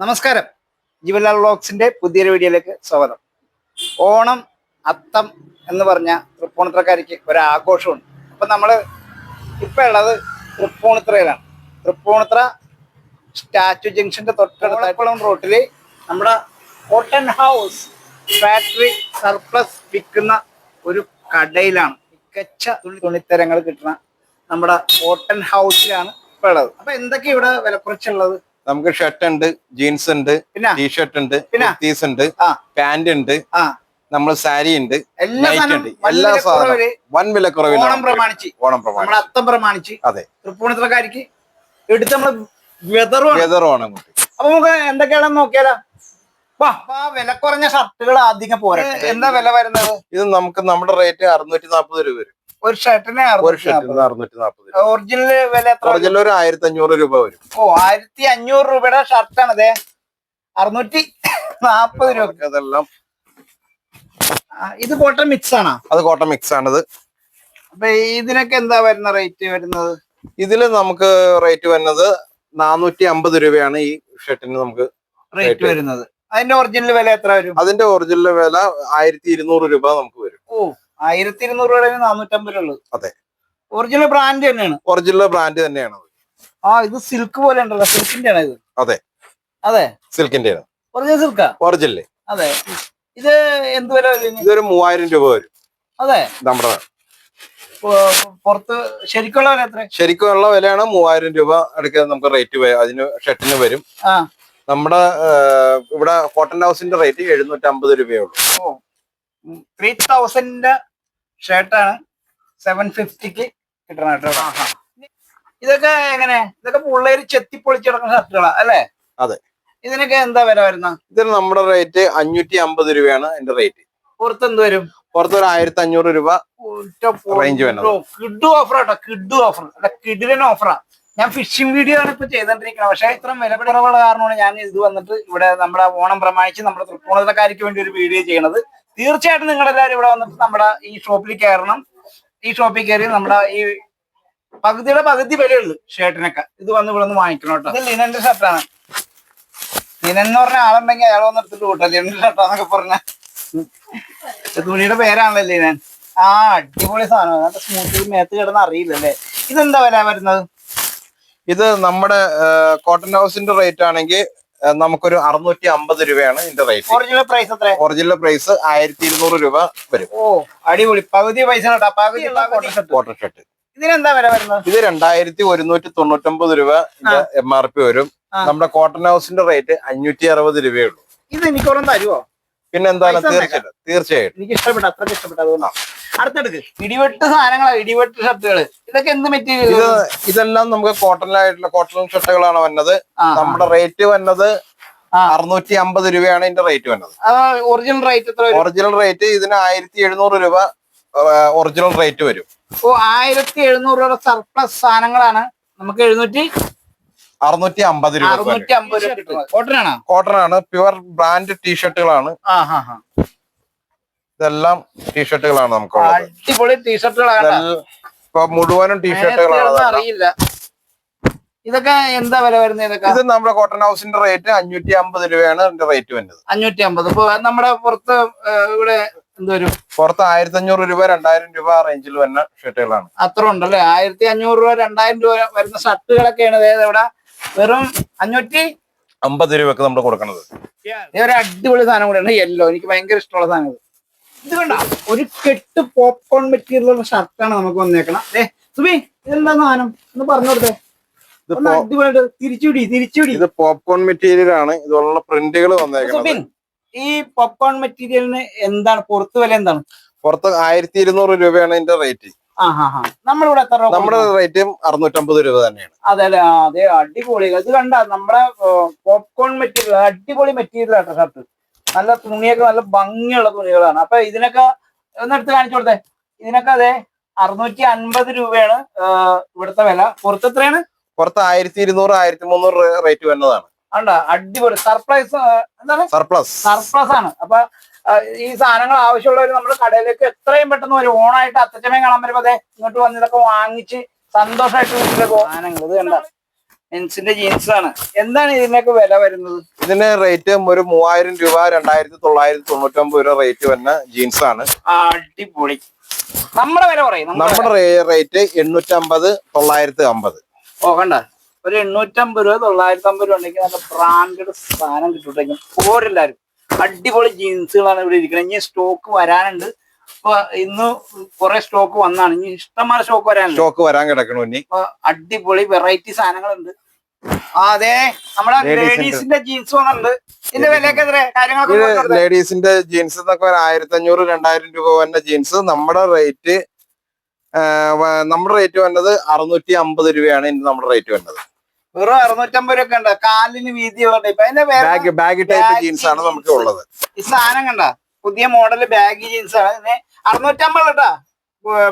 നമസ്കാരം. ജീവൻലാൽ വ്ളോഗ്സിന്റെ പുതിയൊരു വീഡിയോയിലേക്ക് സ്വാഗതം. ഓണം അത്തം എന്ന് പറഞ്ഞ തൃപ്പൂണിത്രക്കാരിക്ക് ഒരാഘോഷമുണ്ട്. അപ്പൊ നമ്മൾ ഇപ്പൊ ഉള്ളത് തൃപ്പൂണിത്രയിലാണ് തൃപ്പൂണിത്ര സ്റ്റാച്ചു ജംഗ്ഷന്റെ തൊട്ടടുത്തപ്പുളം റോട്ടിൽ നമ്മുടെ കോട്ടൺ ഹൗസ് ഫാക്ടറി സർപ്ലസ് വിൽക്കുന്ന ഒരു കടയിലാണ്. മികച്ച തുണി തുണിത്തരങ്ങൾ കിട്ടുന്ന നമ്മുടെ കോട്ടൺ ഹൗസിലാണ് ഇപ്പൊ ഉള്ളത്. അപ്പൊ എന്തൊക്കെ ഇവിടെ വിലക്കുറച്ചുള്ളത്? നമുക്ക് ഷർട്ട് ഉണ്ട് ജീൻസ് ഉണ്ട് ടീഷർട്ട് ഉണ്ട്? കുർത്തീസ് ഉണ്ട് പാന്റ് ഉണ്ട് നമ്മൾ സാരി ഉണ്ട് എല്ലാ സാധനവും ഉണ്ട്. വൻ എല്ലാ സാധനവും വൻ വിലക്കുറവിൽ ഓണം പ്രമാണിച്ച്. ഓണം പ്രമാണിച്ച്. അത്തം പ്രമാണിച്ച്. അതെ. തൃപ്പൂണിത്തറക്കാരിക്ക് എടുത്ത് നമ്മൾ വെതറുമാണ് ഓണം അപ്പൊ നമുക്ക് എന്തൊക്കെയാണെന്ന് നോക്കിയാലോ? വില കുറഞ്ഞ ഷർട്ടുകൾ അധികം പോരാ എന്താ വില വരുന്നത്? ഇത് നമുക്ക് നമ്മുടെ റേറ്റ് അറുന്നൂറ്റി നാൽപ്പത് രൂപ വരും. ഒരു ഷർട്ടിന് ഒരു ഷർട്ടിന് അറുന്നൂറ്റി നാപ്പത് ഒറിജിനൽ വില ഒറിജിനൽ ഒരു ആയിരത്തി അഞ്ഞൂറ് രൂപ വരും. ഓ ആയിരത്തി അഞ്ഞൂറ് രൂപയുടെ ഷർട്ടാണ് അതെ അറുന്നൂറ്റി നാപ്പത് രൂപ. അതെല്ലാം ഇത് കോട്ടൺ മിക്സ് ആണോ? അത് കോട്ടൺ മിക്സ് ആണത്. അപ്പൊ ഇതിനൊക്കെ എന്താ വരുന്ന റേറ്റ് വരുന്നത്? ഇതിൽ നമുക്ക് റേറ്റ് വരുന്നത് നാനൂറ്റി അമ്പത് രൂപയാണ് ഈ ഷർട്ടിന് നമുക്ക് റേറ്റ് വരുന്നത്. അതിന്റെ ഒറിജിനൽ വില എത്ര വരും? അതിന്റെ ഒറിജിനൽ വില ആയിരത്തി ഇരുന്നൂറ് രൂപ നമുക്ക് ആയിരത്തി ഇരുന്നൂറ് രൂപയുടെ നാനൂറ്റമ്പത് ഉള്ളു. അതെ. ഒറിജിനൽ ബ്രാൻഡ് തന്നെയാണ്. ഒറിജിനൽ ബ്രാൻഡ് തന്നെയാണ് ആ ഇത് സിൽക്ക് പോലെ ഉണ്ടല്ലോ. സിൽക്കിന്റെ ആണ് ഇത്. അതെ. അതെ. സിൽക്കിന്റെ ആണ് ഒറിജിനൽ സിൽക്കാ ഒറിജിനൽ അതെ. ഇത് എന്ത് വില? ഇതൊരു മൂവായിരം രൂപ വരും. അതെ. നമ്മുടെ പുറത്ത് ശരിക്കുള്ള വില എത്ര ശരിക്കുള്ള വിലയാണ് മൂവായിരം രൂപ അടുക്ക നമുക്ക് റേറ്റ് അതിന് ഷർട്ടിന് വരും. നമ്മുടെ ഇവിടെ കോട്ടൺ ഹൗസിന്റെ റേറ്റ് എഴുന്നൂറ്റി അമ്പത് രൂപയേ ഉള്ളൂ. ത്രീ തൗസൻഡിന്റെ ഷർട്ടാണ് സെവൻ ഫിഫ്റ്റിക്ക് കിട്ടണം കേട്ടോ. ഇതൊക്കെ എങ്ങനെ? ഇതൊക്കെ പിള്ളേര് ചെത്തി പൊളിച്ചിടക്കുന്ന ഷർട്ടുകളാ അല്ലേ? അതെ. ഇതിനൊക്കെ എന്താ വില വരുന്ന? ഇതിന് നമ്മുടെ റേറ്റ് അഞ്ഞൂറ്റി അമ്പത് രൂപയാണ് അതിന്റെ റേറ്റ്. പുറത്ത് എന്ത് വരും? പുറത്തൊരു ആയിരത്തി അഞ്ഞൂറ് രൂപ റേഞ്ച്. കിഡു ഓഫർ കേട്ടോ കിഡു ഓഫർ കിഡിലിന് ഓഫറാ ഞാൻ ഫിഷിംഗ് വീഡിയോ ആണ് ഇപ്പൊ ചെയ്തോണ്ടിരിക്കുന്നത് പക്ഷേ ഇത്ര വില കുറവുള്ള കാരണമാണ് ഞാൻ ഇത് വന്നിട്ട് ഇവിടെ നമ്മുടെ ഓണം പ്രമാണിച്ച് നമ്മുടെ തൃപ്പൂണിതക്കാർക്ക് വേണ്ടി ഒരു വീഡിയോ ചെയ്യണത്. തീർച്ചയായിട്ടും നിങ്ങൾ നിങ്ങളെല്ലാവരും ഇവിടെ വന്നിട്ട് നമ്മുടെ ഈ ഷോപ്പിൽ കയറണം. ഈ ഷോപ്പിൽ കയറി നമ്മുടെ ഈ പകുതിയുടെ പകുതി വിലയുള്ളൂ ഷർട്ടിനൊക്കെ. ഇത് വന്ന് ഇവിടെ നിന്ന് വാങ്ങിക്കണം കേട്ടോ. ഇത് ലിനന്റെ ഷർട്ടാണ് ലിനൻ എന്ന് പറഞ്ഞ ആളുണ്ടെങ്കിൽ അയാൾ വന്ന് എടുത്തിട്ട് കൂട്ടാം. ലിനന്റെ ഷർട്ടാന്നൊക്കെ പറഞ്ഞ. തുണിയുടെ പേരാണല്ലോ ലിനൻ ആ അടിപൊളി സാധനം. നല്ല സ്മൂത്ത് മേത്ത് കിടന്ന് അറിയില്ലല്ലേ? ഇതെന്താ വില വരുന്നത്? ഇത് നമ്മുടെ കോട്ടൺ ഹൗസിന്റെ റേറ്റ് ആണെങ്കിൽ നമുക്കൊരു അറുന്നൂറ്റി അമ്പത് രൂപയാണ് ഇതിന്റെ റേറ്റ് ഒറിജിനൽ പ്രൈസ് എത്ര ഒറിജിനൽ പ്രൈസ് ആയിരത്തി ഇരുന്നൂറ് രൂപ വരും. ഓ അടിപൊളി. പകുതി പൈസ കേട്ടോ. പകുതി cotton shirt. കോട്ടൺ ഷർട്ട് ഇതിനെന്താ വില വരുന്നത്? ഇത് രണ്ടായിരത്തി ഒരുന്നൂറ്റി തൊണ്ണൂറ്റൊമ്പത് രൂപ എം ആർ പി വരും. നമ്മുടെ കോട്ടൺ ഹൗസിന്റെ റേറ്റ് അഞ്ഞൂറ്റി അറുപത് രൂപയുള്ളൂ ഇത് എനിക്കൊന്നും തരുമോ പിന്നെ എന്താണ് തീർച്ചയായിട്ടും തീർച്ചയായിട്ടും. എനിക്ക് ഇഷ്ടപ്പെട്ട അത്രയ്ക്ക് ഇഷ്ടപ്പെട്ടു അതുകൊണ്ടാണ് അടുത്തെടുക്ക് ഇടിവെട്ട് സാധനങ്ങളാണ് ഇടിവെട്ട് ഷർട്ടുകൾ ഇതൊക്കെ എന്ത് മെറ്റീരിയൽ ഇത് ഇതെല്ലാം നമുക്ക് കോട്ടണിലായിട്ടുള്ള കോട്ടൺ ഷർട്ടുകളാണ് വന്നത്. നമ്മുടെ റേറ്റ് വന്നത്. അറുന്നൂറ്റി അമ്പത് രൂപയാണ് ഇതിന്റെ റേറ്റ് വന്നത്. ഒറിജിനൽ റേറ്റ് എത്ര ഒറിജിനൽ റേറ്റ് ഇതിന് ആയിരത്തി എഴുന്നൂറ് രൂപ ഒറിജിനൽ റേറ്റ് വരും. ഓ ആയിരത്തി എഴുന്നൂറ് രൂപ സർപ്ലസ് സാധനങ്ങളാണ്. നമുക്ക് എഴുന്നൂറ്റി അറുന്നൂറ്റി അമ്പത് രൂപ അറുന്നൂറ്റി അമ്പത് രൂപ കിട്ടുന്നത് കോട്ടൺ ആണ് പ്യുവർ ബ്രാൻഡ് ടീഷർട്ടുകളാണ് ഇതെല്ലാം ടീഷർട്ടുകളാണ് നമുക്ക് അടിപൊളി ടീഷർട്ടുകളാണ് ഇപ്പൊ മുഴുവനും ടീഷർട്ടുകളാണ് അറിയില്ല. ഇതൊക്കെ എന്താ വില വരുന്നത് ഇതൊക്കെ? ഇത് നമ്മുടെ കോട്ടൺ ഹൗസിന്റെ റേറ്റ് അഞ്ഞൂറ്റി അമ്പത് രൂപയാണ് ഇതിന്റെ റേറ്റ് വരുന്നത്. അഞ്ഞൂറ്റി അമ്പത് ഇപ്പൊ നമ്മുടെ പുറത്ത് ഇവിടെ പുറത്ത് ആയിരത്തി അഞ്ഞൂറ് രൂപ രണ്ടായിരം രൂപ റേഞ്ചിൽ വരുന്ന ഷർട്ടുകളാണ് അത്ര ഉണ്ടല്ലേ? ആയിരത്തി അഞ്ഞൂറ് രൂപ രണ്ടായിരം രൂപ വരുന്ന ഷർട്ടുകളൊക്കെയാണ് അതായത് ഇവിടെ വെറും അഞ്ഞൂറ്റി അമ്പത് രൂപയൊക്കെ നമ്മൾ കൊടുക്കണത്. ഇത് ഒരു അടിപൊളി സാധനം കൂടെയാണ്. യെല്ലോ എനിക്ക് ഭയങ്കര ഇഷ്ടമുള്ള സാധനം ഇത്. കണ്ട? ഒരു കെട്ട് പോപ്കോൺ മെറ്റീരിയൽ ഉള്ള ഷർട്ടാണ് നമുക്ക് വന്നേക്കണം ഏ സുബി ഇതെന്താ സാധനം? ഒന്ന് പറഞ്ഞു കൊടുത്തേ. തിരിച്ചുപിടി തിരിച്ചുപിടി ഇത് പോപ്കോൺ മെറ്റീരിയൽ ആണ്. ഇതുള്ള പ്രിന്റുകൾ വന്നേക്കുന്നത് സുബിൻ ഈ പോപ്കോൺ മെറ്റീരിയലിന് എന്താണ് പുറത്ത് വില എന്താണ്? പുറത്ത് ആയിരത്തി ഇരുന്നൂറ് രൂപയാണ് ഇതിന്റെ റേറ്റ് നമ്മളിവിടെ എത്ര നമ്മുടെ റേറ്റും അറുന്നൂറ്റമ്പത് രൂപ തന്നെയാണ്. അതെ അല്ലെ അതെ അടിപൊളി. ഇത് കണ്ട നമ്മുടെ പോപ്കോൺ മെറ്റീരിയൽ അടിപൊളി മെറ്റീരിയൽ ആട്ടോ ഷർട്ട്. നല്ല തുണിയൊക്കെ നല്ല ഭംഗിയുള്ള തുണികളാണ്. അപ്പൊ ഇതിനൊക്കെ ഒന്ന് എടുത്ത് കാണിച്ചു കൊടുത്തേ. ഇതിനൊക്കെ അതെ അറുന്നൂറ്റി അൻപത് രൂപയാണ് ഇവിടുത്തെ വില. പുറത്ത് എത്രയാണ്? പുറത്ത് ആയിരത്തി ഇരുന്നൂറ് ആയിരത്തി മുന്നൂറ് റേറ്റ് വരുന്നതാണ്. ആണ്ടാ അടിപൊളി. സർപ്രൈസ് എന്താണ്? സർപ്ലസ് സർപ്ലസ് ആണ്. അപ്പൊ ഈ സാധനങ്ങൾ ആവശ്യമുള്ളവർ നമ്മൾ കടയിലേക്ക് എത്രയും പെട്ടെന്ന് ഒരു ഓണായിട്ട് അത്തച്ചമയം കാണാൻ വരുമ്പോ അതെ ഇങ്ങോട്ട് വന്ന് ഇതൊക്കെ വാങ്ങിച്ച് സന്തോഷമായിട്ട് വീട്ടിലേക്ക് സാധനങ്ങൾ ഇത് കണ്ട? മെൻസിന്റെ ജീൻസ് ആണ്. എന്താണ് ഇതിനൊക്കെ വില വരുന്നത്? ഇതിന് റേറ്റ് ഒരു മൂവായിരം രൂപ രണ്ടായിരത്തി തൊള്ളായിരത്തി തൊണ്ണൂറ്റൊമ്പത് രൂപ റേറ്റ് വരുന്ന ജീൻസ് ആണ്. അടിപൊളി. നമ്മുടെ വില പറയും നമ്മുടെ നമ്മുടെ റേറ്റ് എണ്ണൂറ്റമ്പത് തൊള്ളായിരത്തി അമ്പത്. ഓ കണ്ട. ഒരു എണ്ണൂറ്റമ്പത് രൂപ തൊള്ളായിരത്തി അമ്പത് രൂപ ഉണ്ടെങ്കിൽ നല്ല ബ്രാൻഡഡ് സാധനം കിട്ടും പോരെല്ലാരും അടിപൊളി ജീൻസുകളാണ് ഇവിടെ ഇരിക്കുന്നത് ഇനി സ്റ്റോക്ക് വരാനുണ്ട്. ഇപ്പൊ ഇന്ന് കുറെ സ്റ്റോക്ക് വന്നാണ്. ഇനി ഇഷ്ടമാണ് സ്റ്റോക്ക് വരാനുണ്ട്. സ്റ്റോക്ക് വരാൻ കിടക്കണു ഇനി. അപ്പൊ അടിപൊളി വെറൈറ്റി സാധനങ്ങളുണ്ട്. ആ അതെ നമ്മുടെ ലേഡീസിന്റെ ജീൻസ് വന്നിട്ടുണ്ട്. ഇതിന്റെ വിലയൊക്കെ എത്ര കാര്യങ്ങളൊക്കെ ലേഡീസിന്റെ ജീൻസ് എന്നൊക്കെ ഒരു ആയിരത്തി അഞ്ഞൂറ് രണ്ടായിരം രൂപ വരുന്ന ജീൻസ്. നമ്മുടെ റേറ്റ് നമ്മുടെ റേറ്റ് വന്നത് അറുന്നൂറ്റി അമ്പത് രൂപയാണ് ഇന്ന് നമ്മുടെ റേറ്റ് വരുന്നത് വെറും അറുന്നൂറ്റമ്പത് രൂപ ഉണ്ട്. കാലിന് വീതിയുള്ള ടൈപ്പ് അതിന്റെ വേറെ ബാഗ് ബാഗ് ടൈപ്പ് ജീൻസ് ആണ് നമുക്ക് ഉള്ളത്. ഈ സാധനം കണ്ട? പുതിയ മോഡൽ ബാഗ് ജീൻസ് ആണ്. ഇതിന് അറുന്നൂറ്റമ്പത് കേട്ടാ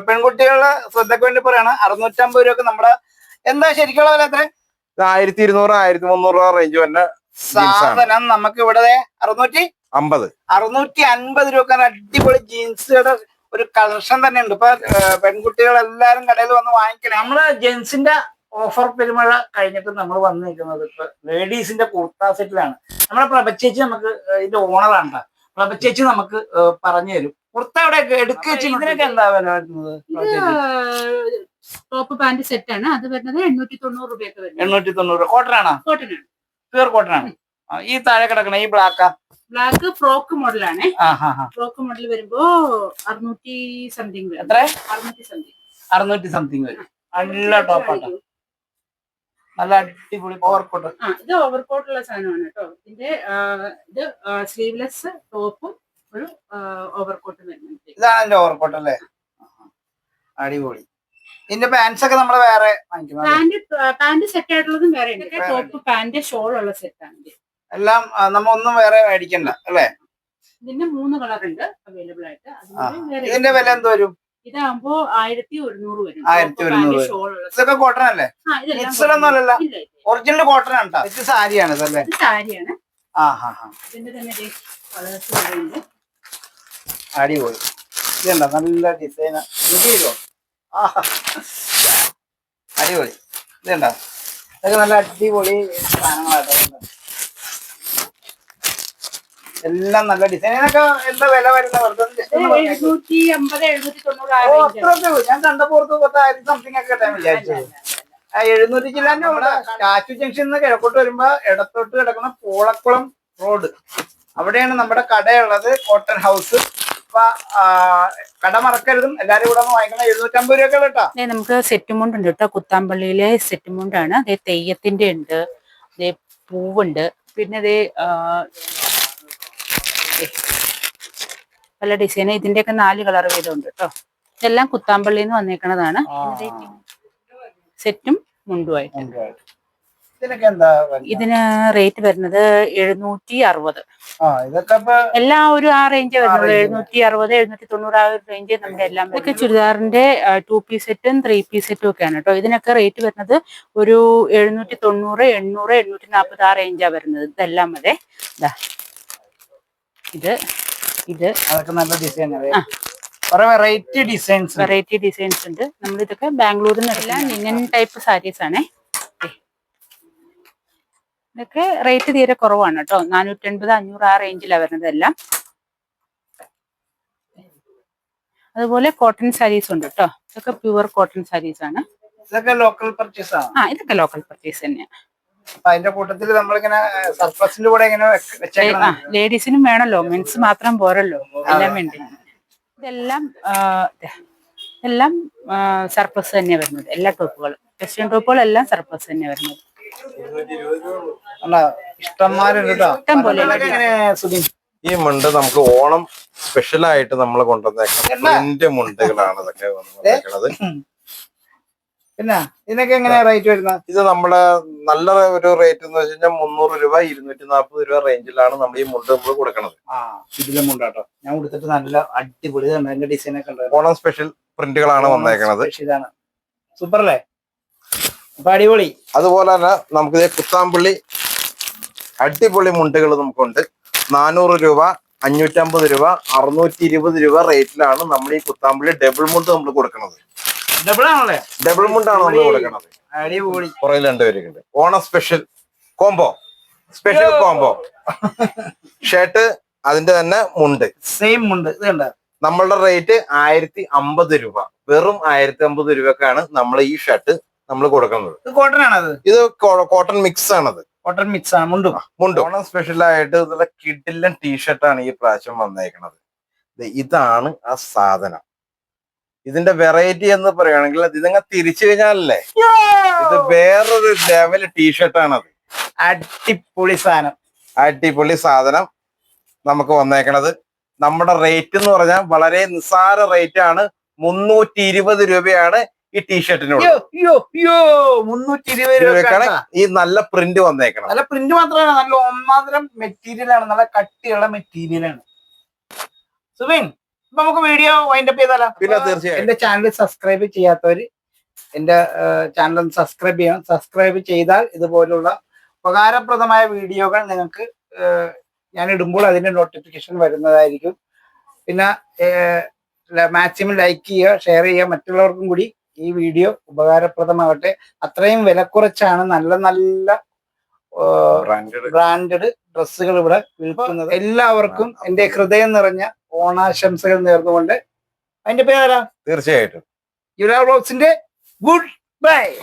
പെൺകുട്ടികളുടെ ശ്രദ്ധക്ക് വേണ്ടി പറയാണ്. അറുന്നൂറ്റമ്പത് രൂപ നമ്മുടെ എന്താ ശരിക്കുള്ള വില എത്ര? ആയിരത്തി ഇരുന്നൂറ് ആയിരത്തി മുന്നൂറ് രൂപ റേഞ്ച് വരുന്ന സാധനം നമുക്ക് ഇവിടെ അറുന്നൂറ്റി അമ്പത്. അറുന്നൂറ്റി അൻപത് രൂപ അടിപൊളി ജീൻസുകളുടെ ഒരു കളക്ഷൻ തന്നെ ഉണ്ട് ഇപ്പൊ പെൺകുട്ടികൾ എല്ലാരും കടയിൽ വന്ന് വാങ്ങിക്കണം. നമ്മൾ ജെൻസിന്റെ ഓഫർ പെരുമഴ കഴിഞ്ഞിട്ട് നമ്മൾ വന്നു നിൽക്കുന്നത് ഇപ്പൊ ലേഡീസിന്റെ കുർത്ത സെറ്റിലാണ്. നമ്മുടെ പ്രഭച്ചേച്ചി നമുക്ക് ഇതിന്റെ ഓണറാണ്. പ്രഭച്ചേച്ചി നമുക്ക് പറഞ്ഞു തരും. കുർത്ത അവിടെ എടുക്കുക ഇതിനൊക്കെ എന്താ വില വരുന്നത് ടോപ്പ് പാന്റ് സെറ്റ് ആണ്. അത് വരുന്നത് എണ്ണൂറ്റി തൊണ്ണൂറ് രൂപയൊക്കെ വരും എണ്ണൂറ്റി തൊണ്ണൂറ് കോട്ടൺ ആണോ? കോട്ടൺ ആണ്. പ്യൂർ കോട്ടൺ ആണ്. ഈ താഴെ കിടക്കണ ഈ ബ്ലാക്ക് ബ്ലാക്ക് ഫ്രോക്ക് മോഡലാണ് ഫ്രോക്ക് മോഡൽ വരുമ്പോ അറുന്നൂറ്റി സംതിങ് വരും. എത്ര? അറുന്നൂറ്റി സംതിങ് അറുന്നൂറ്റി സംതിങ് വരും. നല്ല ടോപ്പാട്ടോ നല്ല അടിപൊളി ഓവർ കോട്ട് ആ ഇത് ഓവർകോട്ടുള്ള സാധനമാണ് കേട്ടോ. ഇതിന്റെ ഇത് സ്ലീവ്ലെസ് ടോപ്പും ഒരു ഓവർകോട്ട് വരുന്നുണ്ട്. ഇതാണ് എന്റെ ഓവർ കോട്ട് അല്ലേ? അടിപൊളി. ഇതിന്റെ പാൻസ് ഒക്കെ നമ്മൾ വേറെ പാന്റ് പാന്റ് സെറ്റ് ആയിട്ടുള്ളതും വേറെ ടോപ്പ് പാന്റ് ഷോൾ ഉള്ള സെറ്റ് ആണ് എല്ലാം നമ്മ ഒന്നും വേറെ മേടിക്കണ്ട അല്ലേ? ഇതിന്റെ മൂന്ന് കളർ ഉണ്ട് അവൈലബിൾ ആയിട്ട്. ഇതിന്റെ വില എന്ത് വരും ഇതാകുമ്പോ ആയിരത്തി ഒരുന്നൂറ് വരും. ആയിരത്തി ഒരുന്നൂറ് ഇതൊക്കെ കോട്ടൺ അല്ലേ? മിക്സഡ് ഒന്നും അല്ലല്ലോ. ഒറിജിനൽ കോട്ടൺ ആണ് കേട്ടോ ഇത് സാരിയാണ് ഇതല്ലേ ഇത് സാരിയാണ്. ആ ഹാ. ഹാ ഇതിന്റെ തന്നെ കളേഴ്സ് അടിപൊളി. ഇതുണ്ടോ? നല്ല ഡിസൈന ചെയ്തോ? അടിപൊളി. ഇതുണ്ടോ? ഇതൊക്കെ നല്ല അടിപൊളി സാധനങ്ങളാട്ടോ ഇതുണ്ടോ? എല്ലാം നല്ല ഡിസൈൻ ഇതിനൊക്കെ എന്താ വില വരുന്ന വെറുതെ ഒന്ന് just ഒന്ന് പറഞ്ഞേക്കൂ. എഴുന്നൂറ്റി അമ്പത് എഴുന്നൂറ്റി തൊണ്ണൂറ് ആ നല്ല ഡിസൈനൊക്കെ എന്താ വില വരുന്നത്? ഞാൻ കണ്ട ഓർത്ത് പത്തായിരത്തി സംതിങ് ഒക്കെ കിട്ടാൻ വിചാരിച്ചത്. എഴുന്നൂറ്റി ചില്ലാന്റെ ഇവിടെ സ്റ്റാച്ചു ജംഗ്ഷനിൽ നിന്ന് കിഴക്കോട്ട് വരുമ്പോ ഇടത്തോട്ട് കിടക്കുന്ന പൂളക്കുളം റോഡ്. അവിടെയാണ് നമ്മുടെ കടയുള്ളത് കോട്ടൺ ഹൗസ്. കട മറക്കരുതും. എല്ലാരും ഒന്ന് വാങ്ങിക്കണം. എഴുന്നൂറ്റമ്പത് രൂപ കേട്ടോ. നമുക്ക് സെറ്റുമുണ്ട് ഉണ്ട് കേട്ടോ. കുത്താമ്പള്ളിയിലെ സെറ്റുമുണ്ടാണ് അതേ തെയ്യത്തിന്റെ ഉണ്ട്. അതേ പൂവുണ്ട്. പിന്നെ അതേ പല ഡിസൈൻ ഇതിന്റെയൊക്കെ നാല് കളർ വീതം ഉണ്ട് കേട്ടോ ഇതെല്ലാം കുത്താമ്പള്ളിയിൽ നിന്ന് വന്നേക്കണതാണ് സെറ്റും മുണ്ടുമായിട്ട്? ഇതിന് റേറ്റ് വരുന്നത് എഴുന്നൂറ്റി അറുപത് എല്ലാം ഒരു ആ റേഞ്ച് വരുന്നത്. എഴുന്നൂറ്റി അറുപത് എഴുന്നൂറ്റി തൊണ്ണൂറ് ആ ഒരു റേഞ്ച് നമ്മുടെ എല്ലാം ഇതൊക്കെ ചുരിദാറിന്റെ ടു പീസ് സെറ്റും ത്രീ പീസ് സെറ്റും ഒക്കെയാണ് കേട്ടോ ഇതിനൊക്കെ റേറ്റ് വരുന്നത് ഒരു എഴുന്നൂറ്റി തൊണ്ണൂറ് എണ്ണൂറ് എണ്ണൂറ്റി നാൽപ്പത് ആ റേഞ്ചാണ് വരുന്നത്. ഇതെല്ലാം അതെ ഇതാ ഇത് ഇത്. അതൊക്കെ നല്ല design variety designs variety designs ഉണ്ട്. നമ്മൾ ഇതൊക്കെ ബാംഗ്ലൂരിൽ നിന്ന് എല്ലാം ലിനൻ ടൈപ്പ് സാരീസ് ആണേ. ഇതൊക്കെ റേറ്റ് തീരെ കുറവാണ് കേട്ടോ. നാനൂറ്റി എൺപത് അഞ്ഞൂറ് ആ റേഞ്ചിലാണ് വരുന്നതെല്ലാം. അതുപോലെ കോട്ടൺ സാരീസ് ഉണ്ട് കേട്ടോ. ഇതൊക്കെ പ്യുവർ കോട്ടൺ സാരീസ് ആണ്. ഇതൊക്കെ ലോക്കൽ പർച്ചേസ് ആ ഇതൊക്കെ ലോക്കൽ പർച്ചേസ് തന്നെയാണ് അതിന്റെ കൂട്ടത്തിൽ നമ്മളിങ്ങനെ സർപ്ലസിന്റെ കൂടെ ഇങ്ങനെ വെച്ചേക്കണം ലേഡീസിനും വേണല്ലോ മെൻസ് മാത്രം പോരല്ലോ എല്ലാം വേണ്ടി. ഇതെല്ലാം എല്ലാം സർപ്ലസ് തന്നെയാണ് വരുന്നത് എല്ലാ ടോപ്പുകളും. വെസ്റ്റേൺ ടോപ്പുകളെല്ലാം സർപ്ലസ് തന്നെയാണ് വരുന്നത്. അല്ല ഇഷ്ടംമാരുണ്ട് കേട്ടോ ഇഷ്ടം പോലെ എങ്ങനെ സുധീൻ ഈ മുണ്ട് നമുക്ക് ഓണം സ്പെഷ്യലായിട്ട് നമ്മൾ കൊണ്ടുവന്നേക്കാം മുണ്ടുകളാണ് ഇതൊക്കെ വന്നേക്കണത്. പിന്നെ ഇതിനൊക്കെ എങ്ങനെയാ റേറ്റ് വരുന്നത്? ഇത് നമ്മുടെ നല്ല ഒരു റേറ്റ് എന്ന് വെച്ച് കഴിഞ്ഞാൽ മുന്നൂറ് രൂപ ഇരുന്നൂറ്റി നാൽപ്പത് രൂപ റേഞ്ചിലാണ് നമ്മൾ ഈ മുണ്ട് നമ്മൾ കൊടുക്കുന്നത് ആ ഇതിലും ഉണ്ടാട്ടോ ഞാൻ കൊടുത്തിട്ട് നല്ല അടിപൊളി ഡിസൈൻ ഒക്കെ ഉണ്ട് ഓണം സ്പെഷ്യൽ പ്രിന്റുകളാണ് വന്നേക്കണത്. ഇതാണ്. സൂപ്പർ അല്ലേ? അപ്പൊ അടിപൊളി. അതുപോലെ തന്നെ നമുക്ക് കുത്താമ്പള്ളി അടിപൊളി മുണ്ടുകൾ നമുക്കുണ്ട്. നാനൂറ് രൂപ അഞ്ഞൂറ്റമ്പത് രൂപ അറുന്നൂറ്റി ഇരുപത് രൂപ റേറ്റിലാണ് നമ്മൾ ഈ കുത്താമ്പള്ളി ഡബിൾ മുണ്ട് നമ്മൾ കൊടുക്കുന്നത് ഡബിൾ ആണല്ലേ ഡബിൾ മുണ്ടാണ് നമ്മൾ കൊടുക്കുന്നത് അടിപൊളി. പുറകിൽ ഉണ്ട്. Onam special combo special combo shirt അതിന്റെ തന്നെ മുണ്ട്. സെയിം മുണ്ട്. ഇത് കണ്ട? നമ്മളുടെ റേറ്റ് ആയിരത്തി അമ്പത് രൂപ. വെറും ആയിരത്തി അമ്പത് രൂപക്കാണ് നമ്മൾ ഈ ഷർട്ട് നമ്മൾ കൊടുക്കുന്നത്. ഇത് കോട്ടൺ ആണത്? ഇത് കോട്ടൺ മിക്സ് ആണത്. കോട്ടൺ മിക്സ് ആണ്. മുണ്ടും. മുണ്ട്. ഓണം സ്പെഷ്യൽ ആയിട്ട് ഇതുള്ള കിഡിലൻ ടീഷർട്ടാണ് ഈ പ്രാവശ്യം വന്നേക്കണത്. ദേ ഇതാണ് ആ സാധനം. ഇതിന്റെ വെറൈറ്റി എന്ന് പറയുകയാണെങ്കിൽ ഇതിങ്ങ തിരിച്ചു കഴിഞ്ഞാലല്ലേ? ഇത് വേറൊരു ലെവൽ ടീഷർട്ടാണത് അടിപൊളി സാധനം. അടിപൊളി സാധനം നമുക്ക് വന്നേക്കണത്. നമ്മുടെ റേറ്റ് എന്ന് പറഞ്ഞാൽ വളരെ നിസ്സാര റേറ്റ് ആണ്. മുന്നൂറ്റി ഇരുപത് രൂപയാണ് ഈ രൂപക്കാണ് രൂപ ഈ നല്ല പ്രിന്റ് വന്നേക്കണം നല്ല പ്രിന്റ് മാത്രമാണ്. നല്ല ഒന്നാന്തരം മെറ്റീരിയൽ ആണ്. നല്ല കട്ടിയുള്ള മെറ്റീരിയൽ ആണ്. സുബിൻ നമുക്ക് വീഡിയോ വൈൻഡ് അപ്പ് ചെയ്താലോ? പിന്നെ തീർച്ചയായും. എന്റെ ചാനൽ സബ്സ്ക്രൈബ് ചെയ്യാത്തവര് എന്റെ ചാനൽ ഒന്ന് സബ്സ്ക്രൈബ് ചെയ്യണം. സബ്സ്ക്രൈബ് ചെയ്താൽ ഇതുപോലുള്ള ഉപകാരപ്രദമായ വീഡിയോകൾ നിങ്ങൾക്ക് ഞാൻ ഇടുമ്പോൾ അതിന്റെ നോട്ടിഫിക്കേഷൻ വരുന്നതായിരിക്കും. പിന്നെ മാക്സിമം ലൈക്ക് ചെയ്യുക ഷെയർ ചെയ്യുക മറ്റുള്ളവർക്കും കൂടി ഈ വീഡിയോ ഉപകാരപ്രദമാകട്ടെ. അത്രയും വില കുറച്ചാണ് നല്ല നല്ല ബ്രാൻഡഡ് ബ്രാൻഡഡ് ഡ്രസ്സുകൾ ഇവിടെ വിൽക്കുന്നത്. എല്ലാവർക്കും എന്റെ ഹൃദയം നിറഞ്ഞ ഓണാശംസകൾ നേർന്നുകൊണ്ട് അതിന്റെ പേരാ തീർച്ചയായിട്ടും. യുരാ ബ്ലോഗ്സിന്റെ ഗുഡ് ബൈ.